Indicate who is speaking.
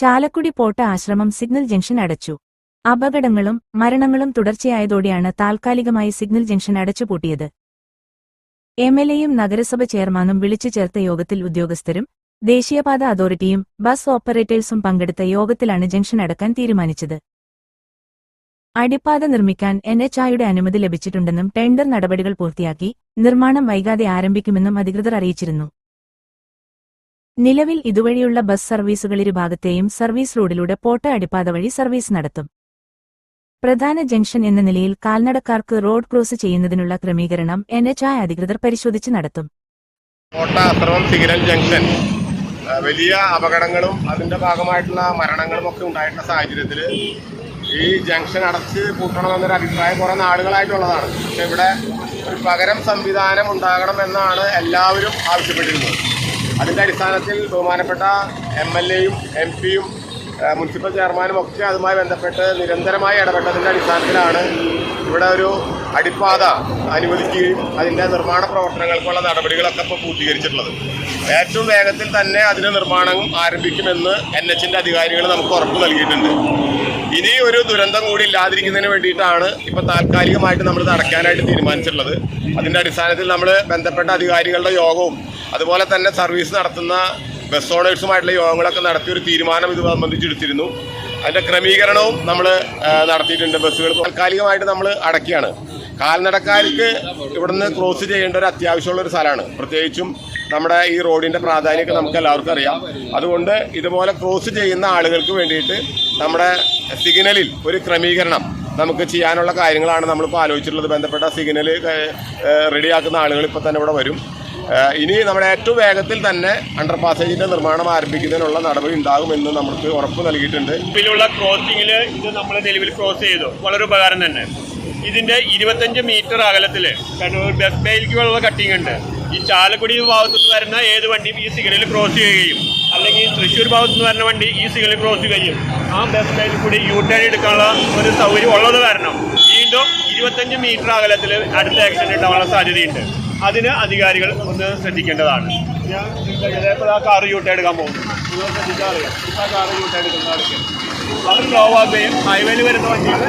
Speaker 1: ചാലക്കുടി പോട്ട ആശ്രമം signal junction അടച്ചു. അപകടങ്ങളും മരണങ്ങളും തുടർച്ചയായതോടെയാണ് താൽക്കാലികമായി സിഗ്നൽ ജംഗ്ഷൻ അടച്ചുപൂട്ടിയത്. എം എൽ എയും നഗരസഭ ചെയർമാനും വിളിച്ചു ചേർത്ത യോഗത്തിൽ ഉദ്യോഗസ്ഥരും ദേശീയപാത അതോറിറ്റിയും ബസ് ഓപ്പറേറ്റേഴ്സും പങ്കെടുത്ത യോഗത്തിലാണ് ജംഗ്ഷൻ അടക്കാൻ തീരുമാനിച്ചത്. അടിപ്പാത നിർമ്മിക്കാൻ എൻ എച്ച് ഐയുടെ അനുമതി ലഭിച്ചിട്ടുണ്ടെന്നും ടെൻഡർ നടപടികൾ പൂർത്തിയാക്കി നിർമ്മാണം വൈകാതെ ആരംഭിക്കുമെന്നും അധികൃതർ അറിയിച്ചിരുന്നു. നിലവിൽ ഇതുവഴിയുള്ള ബസ് സർവീസുകൾ ഇരുഭാഗത്തെയും സർവീസ് റോഡിലൂടെ പോട്ട അടിപ്പാത വഴി സർവീസ് നടത്തും. പ്രധാന ജംഗ്ഷൻ എന്ന നിലയിൽ കാൽനടക്കാർക്ക് റോഡ് ക്രോസ് ചെയ്യുന്നതിനുള്ള ക്രമീകരണം എൻ എച്ച് ഐ അധികൃതർ പരിശോധിച്ച് നടത്തും.
Speaker 2: Signal junction. വലിയ അപകടങ്ങളും അതിന്റെ ഭാഗമായിട്ടുള്ള മരണങ്ങളും ഒക്കെ ഉണ്ടായിട്ടുള്ള സാഹചര്യത്തിൽ ഈ ജംഗ്ഷൻ അടച്ച് പൂട്ടണമെന്നൊരു അഭിപ്രായം കുറേ നാളുകളായിട്ടുള്ളതാണ്. പക്ഷെ ഇവിടെ ഒരു പകരം സംവിധാനം ഉണ്ടാകണമെന്നാണ് എല്ലാവരും ആവശ്യപ്പെട്ടിരുന്നത്. അതിന്റെ അടിസ്ഥാനത്തിൽ ബഹുമാനപ്പെട്ട എം എൽ എയും എം പിയും മുനിസിപ്പൽ ചെയർമാനും ഒക്കെ അതുമായി ബന്ധപ്പെട്ട് നിരന്തരമായി ഇടപെട്ടതിന്റെ അടിസ്ഥാനത്തിലാണ് ഇവിടെ ഒരു അടിപ്പാത അനുവദിക്കുകയും അതിന്റെ നിർമ്മാണ പ്രവർത്തനങ്ങൾക്കുള്ള നടപടികളൊക്കെ ഇപ്പോൾ പൂർത്തീകരിച്ചിട്ടുള്ളത്. ഏറ്റവും വേഗത്തിൽ തന്നെ അതിന്റെ നിർമ്മാണം ആരംഭിക്കുമെന്ന് എൻ എച്ചിന്റെ അധികാരികൾ നമുക്ക് ഉറപ്പ് നൽകിയിട്ടുണ്ട്. ഇനി ഒരു ദുരന്തം കൂടി ഇല്ലാതിരിക്കുന്നതിന് വേണ്ടിയിട്ടാണ് ഇപ്പോൾ താൽക്കാലികമായിട്ട് നമ്മൾ നടക്കാനായിട്ട് തീരുമാനിച്ചിട്ടുള്ളത്. അതിന്റെ അടിസ്ഥാനത്തിൽ നമ്മൾ ബന്ധപ്പെട്ട അധികാരികളുടെ യോഗവും അതുപോലെ തന്നെ സർവീസ് നടത്തുന്ന ബസ് ഓണേഴ്സുമായിട്ടുള്ള യോഗങ്ങളൊക്കെ നടത്തി ഒരു തീരുമാനം ഇത് സംബന്ധിച്ചെടുത്തിരുന്നു. അതിന്റെ ക്രമീകരണവും നമ്മൾ നടത്തിയിട്ടുണ്ട്. ബസ്സുകൾ താൽക്കാലികമായിട്ട് നമ്മൾ അടക്കിയാണ് കാൽനടക്കാർക്ക് ഇവിടുന്ന് ക്രോസ് ചെയ്യേണ്ട ഒരു അത്യാവശ്യമുള്ള ഒരു സ്ഥലമാണ്. പ്രത്യേകിച്ചും നമ്മുടെ ഈ റോഡിന്റെ പ്രാധാന്യമൊക്കെ നമുക്ക് എല്ലാവർക്കും അറിയാം. അതുകൊണ്ട് ഇതുപോലെ ക്രോസ് ചെയ്യുന്ന ആളുകൾക്ക് വേണ്ടിയിട്ട് നമ്മുടെ സിഗ്നലിൽ ഒരു ക്രമീകരണം നമുക്ക് ചെയ്യാനുള്ള കാര്യങ്ങളാണ് നമ്മളിപ്പോൾ ആലോചിച്ചിട്ടുള്ളത്. ബന്ധപ്പെട്ട സിഗ്നൽ റെഡിയാക്കുന്ന ആളുകൾ ഇപ്പോൾ തന്നെ ഇവിടെ വരും. ഇനി നമ്മുടെ ഏറ്റവും വേഗത്തിൽ തന്നെ അണ്ടർ പാസേജിന്റെ നിർമ്മാണം ആരംഭിക്കുന്നതിനുള്ള നടപടി ഉണ്ടാകുമെന്ന് നമുക്ക് ഉറപ്പ് നൽകിയിട്ടുണ്ട്.
Speaker 3: നിലവിലുള്ള ക്രോസിംഗിൽ ഇത് നമ്മൾ നിലവിൽ ക്രോസ് ചെയ്തു. വളരെ ഉപകാരം തന്നെ. ഇതിന്റെ ഇരുപത്തഞ്ച് മീറ്റർ അകലത്തിൽ കാരണം ഒരു ബസ് ബേയിലേക്കുള്ള കട്ടിങ് ഉണ്ട്. ഈ ചാലക്കുടി ഭാഗത്തു നിന്ന് വരുന്ന ഏത് വണ്ടിയും ഈ സിഗ്നലിൽ ക്രോസ് ചെയ്യുകയും അല്ലെങ്കിൽ തൃശ്ശൂർ ഭാഗത്തു നിന്ന് വരുന്ന വണ്ടി ഈ സിഗ്നലിൽ ക്രോസ് ചെയ്യുകയും ആ ബസ് ലൈനിൽ കൂടി യു ടേൺ എടുക്കാനുള്ള ഒരു സൗകര്യം ഉള്ളത് കാരണം വീണ്ടും ഇരുപത്തഞ്ച് മീറ്റർ അകലത്തിൽ അടുത്ത ആക്സിഡന്റ് ഉണ്ടാവാനുള്ള സാധ്യതയുണ്ട്. അതിന് അധികാരികൾ ഒന്ന് ശ്രദ്ധിക്കേണ്ടതാണ്. ഞാൻ ഇപ്പോൾ ആ കാർ യൂട്ട് എടുക്കാൻ പോകുന്നു? ശ്രദ്ധിക്കാറില്ല ആ കാർ യൂട്ട് എടുക്കുന്ന അവർ സ്ലോ ഹൈവേയിൽ വരുന്ന വണ്ടികൾ